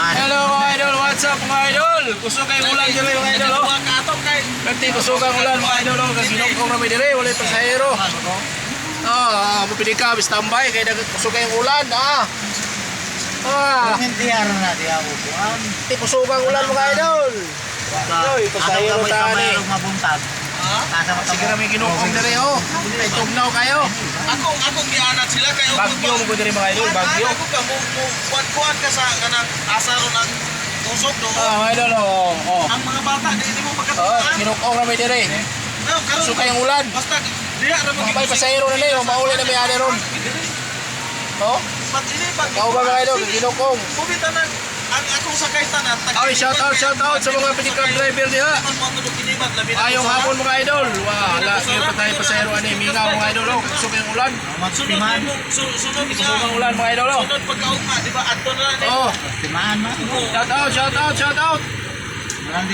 Hello mga idol, what's up mga idol? Gusto kayo ulan dyan mga idol, oh. Kanti kusugang ulan mga idol, oh. Kaginong kong rami dire, wala pasahero. Ah, mapili ka, standby, kaya nag- kusog kayong ulan, ah. Ah, Hindi araw na di ako buwan. kanti kusugang ulan mga idol. Yoy, pasahero tahan eh. mabuntag. Sige na may ginukong dire, oh. Ay, tugnaw kayo. Akong akong gianat sila kayo Bagyo mo ko dire mga idol, bagyo. Ako ka mo mo kuan ka sa kanang asaron ang usok do. Ah, idol, oh. Oh, Ang mga bata di di mo oh pagkatuan. ginukong rami dire. No, karon Kusog kayong ulan. basta diha ra mo May pasahero na nila, mauli na may ani ron. Oh, ini pag kao ba mga idol, ginukong. Bumita na ang akong Ay, shout out, shout out sa mga pinikang driver diha. Ayong hapon mga idol. Wala, ngayon pa tayo pasahero ani mingaw mga idol. Oh. Kusog yung ulan. Kusog ang nga. ulan mga idol. Oh. Sunod pagkaugma di ba adto na ni. Oh, Timaan man. shout out, shout out, shout out. Marami.